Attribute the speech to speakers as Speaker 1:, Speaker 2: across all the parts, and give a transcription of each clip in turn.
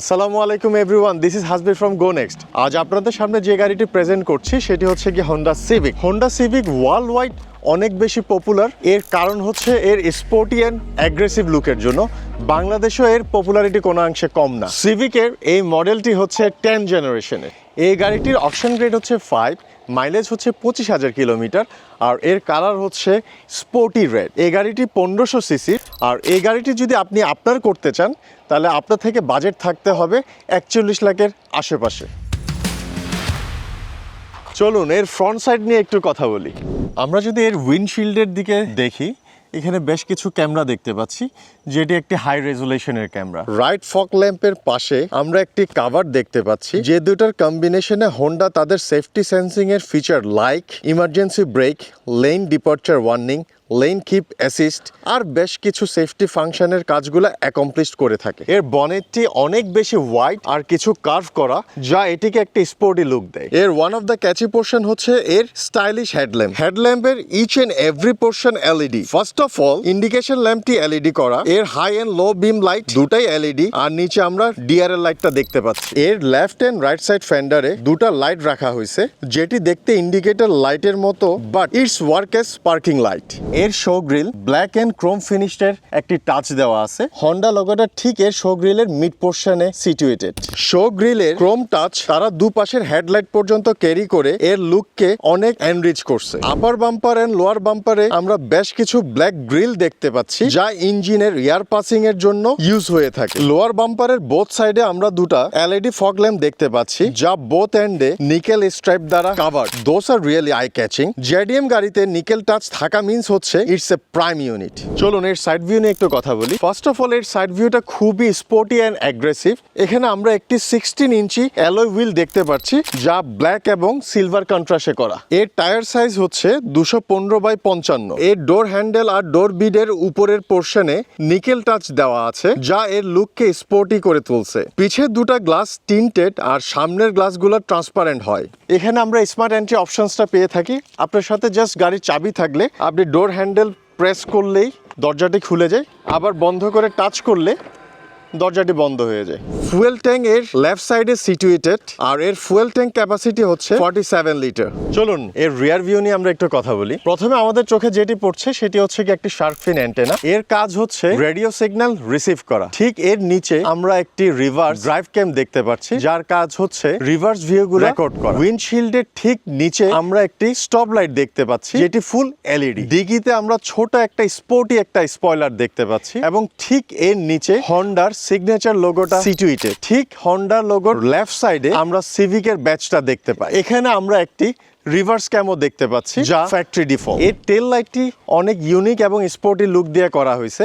Speaker 1: আসসালামু আলাইকুম everyone this is Hasbi from go next আজ আপনাদের সামনে যে গাড়িটি প্রেজেন্ট করছি, সেটি হচ্ছে কি Honda Civic Honda Civic world wide অনেক বেশি পপুলার এর কারণ হচ্ছে এর স্পোর্টি অ্যান্ড অ্যাগ্রেসিভ লুকের জন্য। বাংলাদেশেও এর পপুলারিটি কোনো অংশে কম না। সিভিকের এই মডেলটি হচ্ছে টেন জেনারেশনের এই গাড়িটির অপশন গ্রেড হচ্ছে ফাইভ মাইলেজ হচ্ছে পঁচিশ হাজার কিলোমিটার, আর এর কালার হচ্ছে স্পোর্টি রেড এই গাড়িটি পনেরোশো সিসি আর এই গাড়িটি যদি আপনি আপনার করতে চান, তাহলে আপনার থেকে বাজেট থাকতে হবে একচল্লিশ লাখের আশেপাশে। চলুন, এর ফ্রন্ট সাইড নিয়ে একটু কথা বলি। আমরা যদি এর উইন্ডশিল্ডের দিকে দেখি, এখানে বেশ কিছু ক্যামেরা দেখতে পাচ্ছি, যেটি একটি হাই রেজুলেশনের ক্যামেরা। রাইট ফক ল্যাম্পের পাশে আমরা একটি কাভার দেখতে পাচ্ছি, যে দুটার কম্বিনেশনে হোন্ডা তাদের সেফটি সেন্সিং এর feature like emergency brake lane departure warning lane keep, assist আর বেশ কিছু সেফটি ফাংশনের কাজগুলো অ্যাকমপ্লিশ করে থাকে। এর বনেটটি অনেক বেশি হোয়াইট আর কিছু কার্ভ করা, যা এটিকে একটি স্পোর্টি লুক দেয়। এর one of the catchy portion হচ্ছে এর stylish headlamp হেডল্যাম্পের each and every portion LED first of all indication ল্যাম্পটি LED করা, এর high and low beam light দুটাই এলইডি আর নিচে আমরা ডিআরএল লাইটটা দেখতে পাচ্ছি। এর লেফট এন্ড রাইট সাইড ফেন্ডারে দুটা লাইট রাখা হয়েছে, যেটি দেখতে ইন্ডিকেটর লাইটের মতো but it's work as parking light এর show grille black and chrome finished একটি টাচ দেওয়া আছে। হন্ডা লোগোটা ঠিক এর শো গ্রিলের মিড পোর্শনে সিচুয়েটেড শো গ্রিল গ্রিলের ক্রোম টাচ তারা দুপাশের হেডলাইট পর্যন্ত ক্যারি করে এর লুককে অনেক এনরিচ করছে। আপার বাম্পার এন্ড লোয়ার বাম্পারে আমরা বেশ কিছু ব্ল্যাক গ্রিল দেখতে পাচ্ছি, যা ইঞ্জিনের এয়ার পাসিং এর জন্য ইউজ হয়ে থাকে। লোয়ার বাম্পারের বোথ সাইডে আমরা দুটা এলইডি ফগ ল্যাম্প দেখতে পাচ্ছি, যা বোথ এন্ডে নিকেল স্ট্রাইপ দ্বারা cover those R really eye catching JDM গাড়িতে নিকেল টাচ থাকা মিন্স হচ্ছে ইটস এ প্রাইম ইউনিট চলুন এর সাইড ভিউ নিয়ে একটু কথা বলি। ফার্স্ট অফ অল এর সাইড ভিউটা খুবই স্পোর্টি অ্যান্ড অ্যাগ্রেসিভ এখানে আমরা একটি সিক্সটিন ইঞ্চি অ্যালয় হুইল দেখতে পাচ্ছি, যা ব্ল্যাক এবং সিলভার কন্ট্রাস্টে করা। এর টায়ার সাইজ হচ্ছে দুশো পনেরো বাই পঞ্চান্ন। এর ডোর হ্যান্ডেল আর ডোর বিডের উপরের পোর্শনে নিকেল টাচ দেওয়া আছে, যা এর লুককে স্পোর্টি করে তুলছে। পিছের দুটা গ্লাস টিন্টেড আর সামনের গ্লাসগুলো ট্রান্সপারেন্ট হয়। এখানে আমরা স্মার্ট এন্ট্রি অপশনসটা পেয়ে থাকি। আপনার সাথে জাস্ট গাড়ির চাবি থাকলে আপনি ডোর হ্যান্ডেল প্রেস করলেই দরজাটি খুলে যায় আবার বন্ধ করে টাচ করলে দরজাটি বন্ধ হয়ে যায়। ফুয়েল ট্যাঙ্ক এর লেফট সাইডে সিচুয়েটেড আর এর ফুয়েল ট্যাঙ্ক ক্যাপাসিটি হচ্ছে ফর্টি সেভেন লিটার চলুন এর রিয়ার ভিউ নিয়ে আমরা একটু কথা বলি। প্রথমে আমাদের চোখে যেটি পড়ছে সেটি হচ্ছে কি একটি শার্ক ফিন অ্যান্টেনা এর কাজ হচ্ছে রেডিও সিগন্যাল রিসিভ করা। ঠিক এর নিচে আমরা একটি রিভার্স ড্রাইভ ক্যাম দেখতে পাচ্ছি যার কাজ হচ্ছে রিভার্স ভিউ গুলো রেকর্ড করা। উইন্ডশিল্ডের ঠিক নিচে আমরা একটি স্টপ লাইট দেখতে পাচ্ছি যেটি ফুল এলইডি ডিগিতে আমরা ছোট একটা স্পোর্টি একটা স্পয়লার দেখতে পাচ্ছি এবং ঠিক এর নিচে হন্ডার সিগনেচার লোগোটা সিটুইটে ঠিক হন্ডার লোগোর লেফট সাইডে আমরা সিভিকের ব্যাচটা দেখতে পাই। এখানে আমরা একটি রিভার্স ক্যামও দেখতে পাচ্ছি যা ফ্যাক্টরি ডিফল্ট এর টেল লাইটটি অনেক ইউনিক এবং স্পোর্টি লুক দিয়ে করা হয়েছে।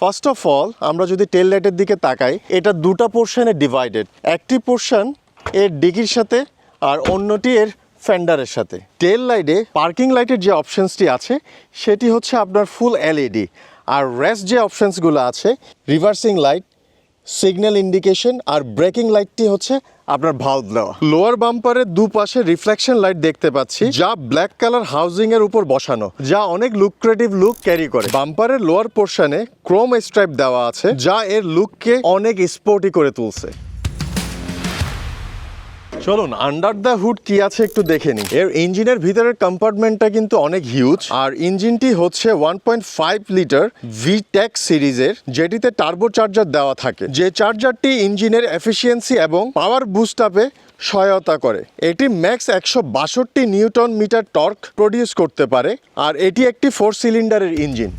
Speaker 1: ফার্স্ট অফ অল আমরা যদি টেল লাইটের দিকে তাকাই এটা দুটা পোর্শনে ডিভাইডেড একটি পোর্শন এর ডিগির সাথে আর অন্যটি এর ফেন্ডারের সাথে। টেল লাইটে পার্কিং লাইটের যে অপশনসটি আছে সেটি হচ্ছে আপনার ফুল এলইডি আর রেস্ট যে অপশনসগুলো আছে রিভার্সিং লাইট সিগন্যাল ইন্ডিকেশন আর ব্রেকিং লাইটটি হচ্ছে আপনার ভাল্ব দেওয়া লোয়ার বাম্পারের দুপাশে রিফ্লেকশন লাইট দেখতে পাচ্ছি, যা ব্ল্যাক কালার হাউজিং এর উপর বসানো, যা অনেক লুক্রেটিভ লুক ক্যারি করে। বাম্পারের লোয়ার পোর্শনে ক্রোম স্ট্রাইপ দেওয়া আছে, যা এর লুককে অনেক স্পোর্টি করে তুলছে। চলুন আন্ডার দ্য হুড কি আছে একটু দেখে নিই। এর ইঞ্জিনের ভিতরের কম্পার্টমেন্টটা কিন্তু অনেক হিউজ আর ইঞ্জিনটি হচ্ছে one point five litre V tech সিরিজের, যেটিতে টার্বো চার্জার দেওয়া থাকে। যে চার্জারটি ইঞ্জিনের এফিসিয়েন্সি এবং পাওয়ার বুস্ট আপে সহায়তা করে। এটি ম্যাক্স একশো বাষট্টি নিউটন মিটার টর্ক প্রডিউস করতে পারে, আর এটি একটি ফোর সিলিন্ডারের ইঞ্জিন।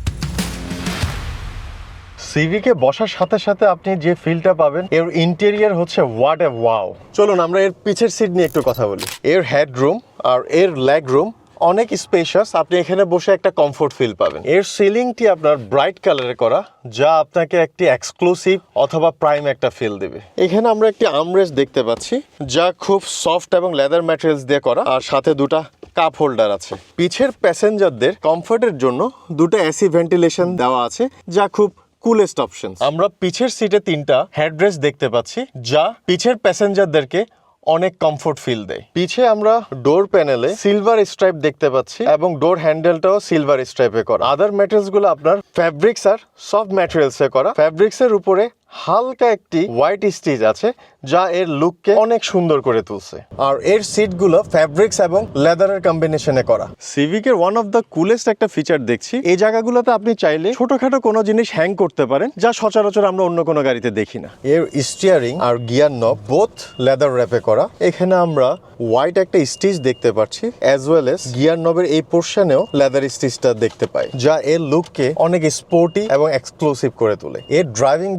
Speaker 1: সিভিকে বসার সাথে সাথে আপনি যে ফিলটা পাবেন, এর ইন্টেরিয়ার হচ্ছে ওয়াট এ ওয়াও চলুন, আমরা এর পিছের সিট নিয়ে একটু কথা বলি। এর হেড রুম আর এর লেগ রুম অনেক স্পেশাস আপনি এখানে বসে একটা কমফোর্ট ফিল পাবেন। এর সিলিংটি আপনার ব্রাইট কালারে করা, যা আপনাকে একটি এক্সক্লুসিভ অথবা প্রাইম একটা ফিল দেবে। এখানে আমরা একটি আমরেস্ট দেখতে পাচ্ছি, যা খুব সফট এবং লেদার ম্যাটেরিয়ালস দিয়ে করা, আর সাথে দুটা কাপ হোল্ডার আছে। পিছের প্যাসেঞ্জারদের কমফোর্টের জন্য দুটো এসি ভেন্টিলেশন দেওয়া আছে, যা খুব কুলেস্ট অপশন আমরা পিছের সিটে তিনটা হেডরেস্ট দেখতে পাচ্ছি যা পিছের প্যাসেঞ্জারদেরকে অনেক কমফোর্ট ফিল দেয়। পিছে আমরা ডোর প্যানেলে সিলভার স্ট্রাইপ দেখতে পাচ্ছি এবং ডোর হ্যান্ডেলটাও সিলভার স্ট্রাইপে করা। আদার ম্যাটেরিয়ালসগুলো আপনার ফ্যাব্রিক্স আর সফট ম্যাটেরিয়ালস এ করা। ফ্যাব্রিক্স এর উপরে হালকা একটি হোয়াইট স্টিচ আছে, যা এর লুককে অনেক সুন্দর করে তুলছে। আর এর সিটগুলো ফ্যাব্রিক্স এবং লেদারের কম্বিনেশনে করা। সিভিকের ওয়ান অফ দ্য কুলেস্ট একটা ফিচার দেখছি। এই জায়গাগুলোতে আপনি চাইলে ছোটখাটো কোনো জিনিস হ্যাং করতে পারেন, যা সচরাচর আমরা অন্য কোনো গাড়িতে দেখি না। এর স্টিয়ারিং আর গিয়ার নব বোথ লেদার র্যাপে করা। এখানে আমরা হোয়াইট একটা স্টিচ দেখতে পাচ্ছি অ্যাজ ওয়েল এস গিয়ার নবের এই পোর্শনেও লেদার স্টিচটা দেখতে পাই, যা এর লুককে অনেক স্পোর্টি এবং এক্সক্লুসিভ করে তোলে। এর ড্রাইভিং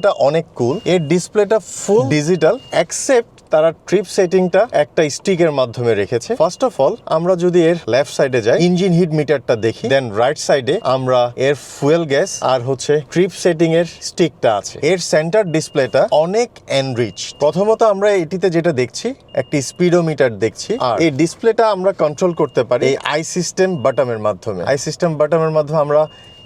Speaker 1: ডিসপ্লেটা অনেক কুল এর ডিসপ্লেটা ফুল ডিজিটাল অ্যাকসেপ্ট তারা ট্রিপ সেটিংটা একটা স্টিকের মাধ্যমে রেখেছে। ফার্স্ট অফ অল আমরা যদি এর লেফট সাইডে যাই ইঞ্জিন হিট মিটারটা দেখি দেন রাইট সাইডে আমরা এর ফুয়েল গ্যাস আর হচ্ছে ট্রিপ সেটিং এর স্টিকটা আছে। এর সেন্টার ডিসপ্লেটা অনেক এনরিচ প্রথমত আমরা এটিতে যেটা দেখছি, একটি স্পিডোমিটার দেখছি। আর এই ডিসপ্লেটা আমরা কন্ট্রোল করতে পারি এই আই সিস্টেম বাটমের মাধ্যমে। আই সিস্টেম বাটমের মাধ্যমে আমরা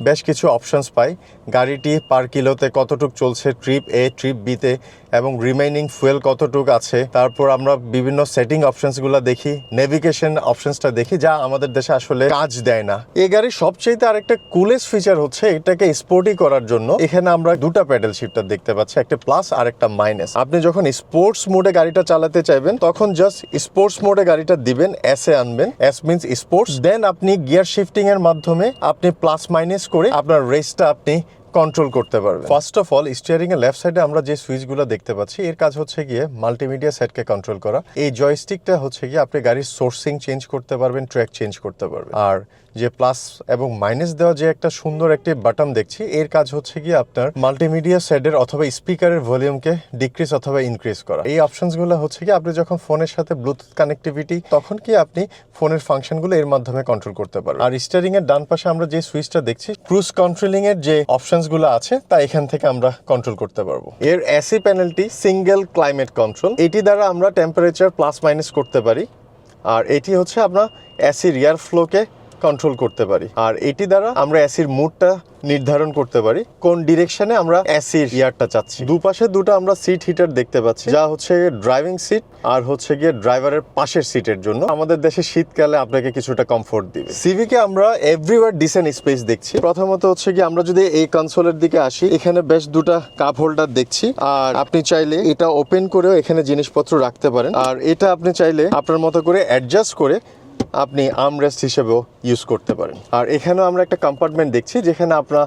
Speaker 1: বেশ কিছু অপশনস পাই। গাড়িটি পার কিলোতে কতটুক চলছে ট্রিপ এ ট্রিপ বিতে এবং রিমেইনিং ফুয়েল কতটুক আছে। তারপর আমরা বিভিন্ন সেটিং অপশনসগুলো দেখি নেভিগেশন অপশনসটা দেখি, যা আমাদের দেশে আসলে কাজ দেয় না। এই গাড়ির সবচেয়ে আরেকটা কুলেস্ট ফিচার হচ্ছে এটাকে স্পোর্টি করার জন্য। এখানে আমরা দুটো প্যাডেল শিফটার দেখতে পাচ্ছি, একটা প্লাস আর একটা মাইনাস আপনি যখন স্পোর্টস মোডে গাড়িটা চালাতে চাইবেন, তখন জাস্ট স্পোর্টস মোডে গাড়িটা দিবেন এস এ আনবেন। এস মিনস স্পোর্টস দেন আপনি গিয়ার শিফটিং এর মাধ্যমে আপনি প্লাস মাইনাস করে আপনার রেসটা আপনি কন্ট্রোল করতে পারবেন ফার্স্ট অফ অল স্টিয়ারিং এর লেফট সাইডে আমরা যে সুইচগুলো দেখতে পাচ্ছি, এর কাজ হচ্ছে গিয়ে মাল্টিমিডিয়া সেটকে কন্ট্রোল করা। এই জয়স্টিকটা হচ্ছে গিয়ে আপনি গাড়ির সোর্সিং চেঞ্জ করতে পারবেন ট্র্যাক চেঞ্জ করতে পারবেন। আর যে প্লাস এবং মাইনাস দেওয়া যে একটা সুন্দর একটি বাটন দেখছি, এর কাজ হচ্ছে গিয়ে আপনার মাল্টিমিডিয়া সেটের অথবা স্পিকারের ভলিউমকে ডিক্রিজ অথবা ইনক্রিজ করা। এই অপশনসগুলো হচ্ছে কি আপনি যখন ফোনের সাথে ব্লুটুথ কানেক্টিভিটি তখন কি আপনি ফোনের ফাংশনগুলো এর মাধ্যমে কন্ট্রোল করতে পারবেন। আর স্টিয়ারিং এর ডান পাশে আমরা যে সুইচটা দেখছি ক্রুজ কন্ট্রোলিং এর যে অপশনসগুলো আছে, তা এখান থেকে আমরা কন্ট্রোল করতে পারব। এর এসি প্যানেলটি সিঙ্গেল ক্লাইমেট কন্ট্রোল এটি দ্বারা আমরা টেম্পারেচার প্লাস মাইনাস করতে পারি। আর এটি হচ্ছে আপনার এসি রিয়ার ফ্লোকে কন্ট্রোল করতে পারি। আর এটি দ্বারা আমরা এসির মুডটা নির্ধারণ করতে পারি। কোন ডিরেকশনে আমরা এসির ইয়ারটা চাচ্ছি। দুপাশে দুটো আমরা সিট হিটার দেখতে পাচ্ছি, যা হচ্ছে ড্রাইভিং সিট আর হচ্ছে গিয়ে ড্রাইভারের পাশের সিটের জন্য। আমাদের দেশে শীতকালে আপনাকে কিছুটা কমফোর্ট দিবে। সিভিকে আমরা এভরিওয়ার ডিসেন্ট স্পেস দেখছি। প্রথমত হচ্ছে কি আমরা যদি এই কনসোলের দিকে আসি, এখানে বেশ দুটা কাপ হোল্ডার দেখছি। আর আপনি চাইলে এটা ওপেন করেও এখানে জিনিসপত্র রাখতে পারেন। আর এটা আপনি চাইলে আপনার মতো করে অ্যাডজাস্ট করে আপনি আর্মরেস্ট হিসেবেও ইউজ করতে পারেন। আর এখানেও আমরা একটা কম্পার্টমেন্ট দেখছি যেখানে আপনার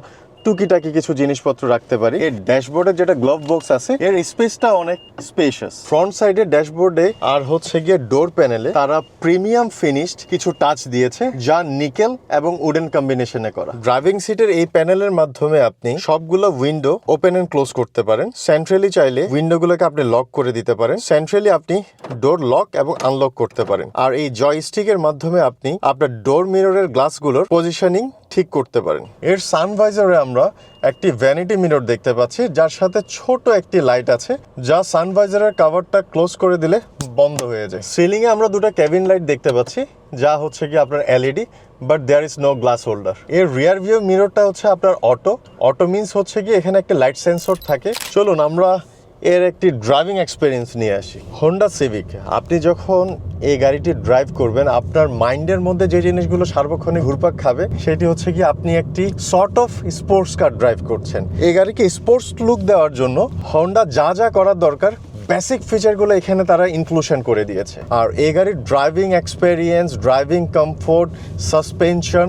Speaker 1: টুকিটাকি কিছু জিনিসপত্র রাখতে পারি। এর ড্যাশবোর্ডে যেটা গ্লোভ বক্স আছে, এর স্পেসটা অনেক স্পেশাস ফ্রন্ট সাইডে ড্যাশবোর্ডে আর হচ্ছে গিয়ে ডোর প্যানেলে তারা প্রিমিয়াম ফিনিশড কিছু টাচ দিয়েছে, যা নিকেল এবং উডেন কম্বিনেশনে করা। ড্রাইভিং সিটের এই প্যানেলের মাধ্যমে আপনি সবগুলো উইন্ডো ওপেন এন্ড ক্লোজ করতে পারেন। সেন্ট্রালি চাইলে উইন্ডোগুলোকে আপনি লক করে দিতে পারেন। সেন্ট্রালি আপনি ডোর লক এবং আনলক করতে পারেন। আর এই জয়স্টিকের মাধ্যমে আপনি আপনার ডোর মিররের গ্লাসগুলোর পজিশনিং ঠিক করতে পারেন। এর সানভাইজারে আমরা একটি ভ্যানিটি মিরর দেখতে পাচ্ছি, যার সাথে ছোট একটি লাইট আছে, যা সানভাইজারের কাভারটা ক্লোজ করে দিলে বন্ধ হয়ে যায়। সিলিং এ আমরা দুটো কেবিন লাইট দেখতে পাচ্ছি, যা হচ্ছে কি আপনার LED but there is no glass holder এর রিয়ার ভিউ মিররটা হচ্ছে আপনার অটো অটো মিন্স হচ্ছে কি এখানে একটা লাইট সেন্সর থাকে। চলুন আমরা এর একটি ড্রাইভিং এক্সপিরিয়েন্স নিয়ে আসি। হোন্ডা সিভিক আপনি যখন এই গাড়িটি ড্রাইভ করবেন, আপনার মাইন্ডের মধ্যে যে জিনিসগুলো সার্বক্ষণিক ঘুরপাক খাবে, সেটি হচ্ছে কি আপনি একটি sort of sports car drive করছেন। এই গাড়িকে স্পোর্টস লুক দেওয়ার জন্য হন্ডা যা যা করার দরকার বেসিক ফিচারগুলো এখানে তারা ইনক্লুশন করে দিয়েছে। আর এই গাড়ির driving experience driving comfort suspension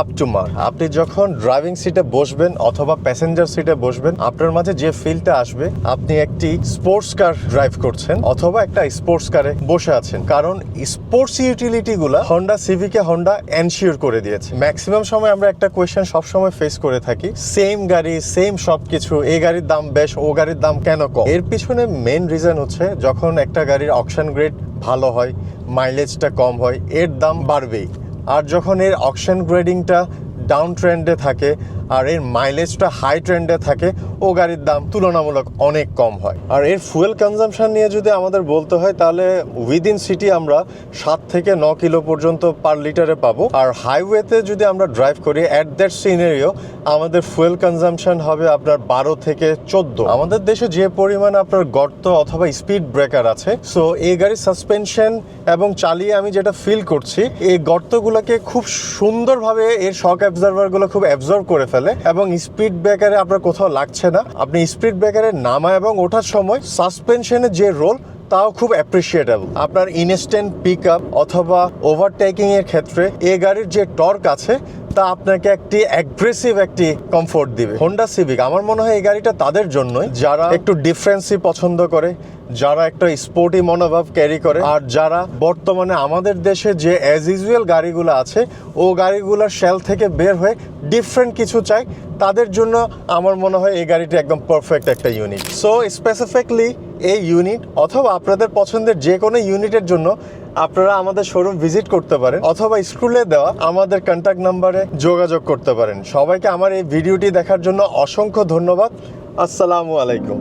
Speaker 1: up to মার আপনি যখন ড্রাইভিং সিটে বসবেন অথবা প্যাসেঞ্জার সিটে বসবেন, আপনার মাঝে যে ফিলটা আসবে, আপনি একটি স্পোর্টস কার ড্রাইভ করছেন অথবা একটা স্পোর্টস কারে বসে আছেন। কারণ স্পোর্টস ইউটিলিটি গুলা হন্ডা সিভিকে হন্ডা এনশিওর করে দিয়েছে। ম্যাক্সিমাম সময় আমরা একটা কোয়েশ্চেন সবসময় ফেস করে থাকি সেম গাড়ি সেম সবকিছু, এই গাড়ির দাম বেশ, ও গাড়ির দাম কেন কম? এর পিছনে মেন রিজন হচ্ছে যখন একটা গাড়ির অকশন গ্রেড ভালো হয় মাইলেজটা কম হয়, এর দাম বাড়বেই। আর যখন এর অকশন গ্রেডিংটা ডাউন ট্রেন্ডে থাকে আর এর মাইলেজটা হাই ট্রেন্ডে থাকে, ও গাড়ির দাম তুলনামূলক অনেক কম হয়। আর এর ফুয়েল কনজাম্পশন নিয়ে যদি আমাদের বলতে হয়, তাহলে উইদিন সিটি আমরা সাত থেকে ন কিলো পর্যন্ত পার লিটারে পাবো। আর হাইওয়েতে যদি আমরা ড্রাইভ করি অ্যাট দ্যাট সিনারিও আমাদের ফুয়েল কনজাম্পশন হবে আপনার বারো থেকে চোদ্দ। আমাদের দেশে যে পরিমাণ আপনার গর্ত অথবা স্পিড ব্রেকার আছে সো এই গাড়ির সাসপেনশন এবং চালিয়ে আমি যেটা ফিল করছি, এই গর্তগুলোকে খুব সুন্দরভাবে এর শক অ্যাবজার্ভারগুলো খুব অ্যাবজর্ব করে ফেলে এবং স্পিড ব্রেকারে আপনার কোথাও লাগছে না। আপনি স্পিড ব্রেকারে নামা এবং ওঠার সময় সাসপেনশনের যে রোল তাও খুব অ্যাপ্রিসিয়েটেবল আপনার ইনস্ট্যান্ট পিক আপ অথবা ওভারটেকিং এর ক্ষেত্রে এ গাড়ির যে টর্ক আছে তা আপনাকে একটি অ্যাগ্রেসিভ একটি কমফোর্ট দিবে। হোন্ডা সিভিক আমার মনে হয় এই গাড়িটা তাদের জন্যই। যারা একটু ডিফারেন্সই পছন্দ করে, যারা একটা স্পোর্টি মনোভাব ক্যারি করে, আর যারা বর্তমানে আমাদের দেশে যে অ্যাজ ইউজুয়াল গাড়িগুলো আছে, ও গাড়িগুলোর শেল থেকে বের হয়ে ডিফারেন্ট কিছু চাই তাদের জন্য আমার মনে হয় এই গাড়িটি একদম পারফেক্ট একটা ইউনিট সো স্পেসিফিকলি এই ইউনিট অথবা আপনাদের পছন্দের যে কোনো ইউনিটের জন্য আপনারা আমাদের শোরুম ভিজিট করতে পারেন, অথবা স্কুলে দেওয়া আমাদের কন্ট্যাক্ট নাম্বারে যোগাযোগ করতে পারেন। সবাইকে আমার এই ভিডিওটি দেখার জন্য অসংখ্য ধন্যবাদ। আসসালামু আলাইকুম।